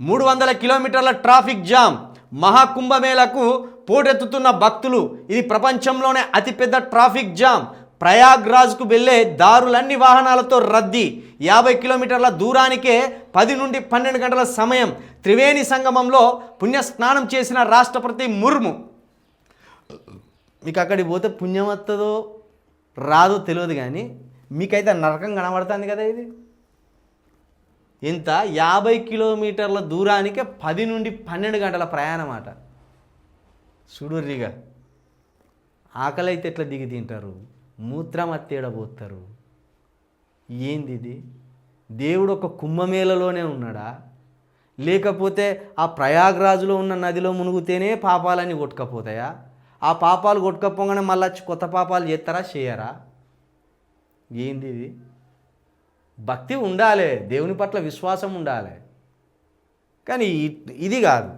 మూడు వందల కిలోమీటర్ల ట్రాఫిక్ జామ్. మహాకుంభమేళకు పోటెత్తుతున్న భక్తులు ఇది ప్రపంచంలోనే అతిపెద్ద ట్రాఫిక్ జామ్. ప్రయాగ్రాజ్కు వెళ్ళే దారులన్ని వాహనాలతో రద్దీ. యాభై కిలోమీటర్ల దూరానికే పది నుండి పన్నెండు గంటల సమయం. త్రివేణి సంగమంలో పుణ్యస్నానం చేసిన రాష్ట్రపతి ముర్ము. మీకు అక్కడికి పోతే పుణ్యం వస్తుందో రాదో తెలియదు కానీ మీకైతే నరకం కనబడుతుంది కదా ఇది. ఇంత యాభై కిలోమీటర్ల దూరానికే పది నుండి పన్నెండు గంటల ప్రయాణం అట చూడుర్రిగా ఆకలి అయితే ఎట్లా దిగి తింటారు? మూత్రం అత్తేడబోతారు ఏంది ఇది? దేవుడు ఒక కుంభమేళలోనే ఉన్నాడా? లేకపోతే ఆ ప్రయాగ్రాజులో ఉన్న నదిలో మునుగుతేనే పాపాలన్నీ కొట్టుకపోతాయా? ఆ పాపాలు కొట్టుకపోగానే మళ్ళీ కొత్త పాపాలు చేస్తారా చేయరా? ఏంది ఇది? భక్తి ఉండాలి దేవుని పట్ల విశ్వాసం ఉండాలి. కానీ ఇది కాదు.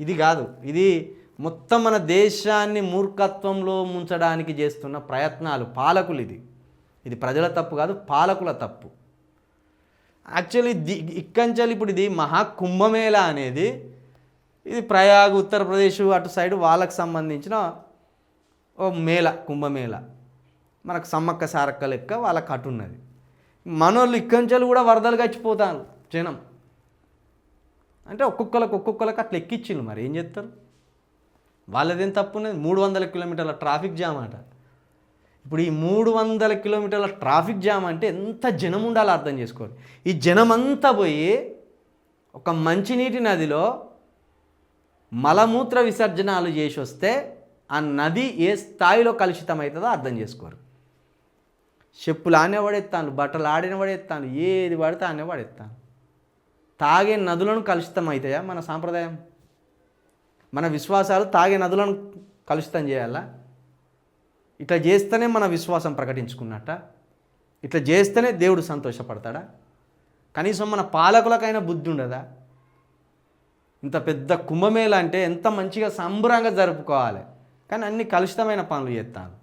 ఇది కాదు. ఇది మొత్తం మన దేశాన్ని మూర్ఖత్వంలో ముంచడానికి చేస్తున్న ప్రయత్నాలు పాలకులు ఇది. ఇది ప్రజల తప్పు కాదు పాలకుల తప్పు. యాక్చువల్లీ ది ఇక్కంచెల్ ఇప్పుడు ఇది మహాకుంభమేళ అనేది. ఇది ప్రయాగ్ ఉత్తరప్రదేశ్ అటు సైడ్ వాళ్ళకు సంబంధించిన ఓ మేళ కుంభమేళ. మనకు సమ్మక్క సారక్క లెక్క వాళ్ళకి అటు ఉన్నది. మనోళ్ళు ఇక్కంచెలు కూడా వరదలు గచ్చిపోతాను జనం. అంటే ఒక్కొక్కరికి ఒక్కొక్కరికి అట్లా ఎక్కిచ్చిండు మరి ఏం చేస్తారు? వాళ్ళదేం తప్పు ఉన్నది మూడు వందల కిలోమీటర్ల ట్రాఫిక్ జామ్ అట ఇప్పుడు ఈ మూడు వందల కిలోమీటర్ల ట్రాఫిక్ జామ్ అంటే ఎంత జనం ఉండాలో అర్థం చేసుకోవాలి ఈ జనం అంతా పోయి ఒక మంచినీటి నదిలో మలమూత్ర విసర్జనాలు చేసి వస్తే ఆ నది ఏ స్థాయిలో కలుషితం అవుతుందో అర్థం చేసుకోరు. చెప్పులు ఆనే పడేస్తాను బట్టలు ఆడిన పడేస్తాను ఏది పడితే ఆనే పడేస్తాను తాగే నదులను కలుషితం అవుతాయా మన సాంప్రదాయం? మన విశ్వాసాలు తాగే నదులను కలుషితం చేయాలా? ఇట్లా చేస్తేనే మన విశ్వాసం ప్రకటించుకున్నట్ట? ఇట్లా చేస్తేనే దేవుడు సంతోషపడతాడా? కనీసం మన పాలకులకైనా బుద్ధి ఉండదా? ఇంత పెద్ద కుంభమేళ అంటే ఎంత మంచిగా సంబరంగా జరుపుకోవాలి. కానీ అన్ని కలుషితమైన పనులు చేస్తాను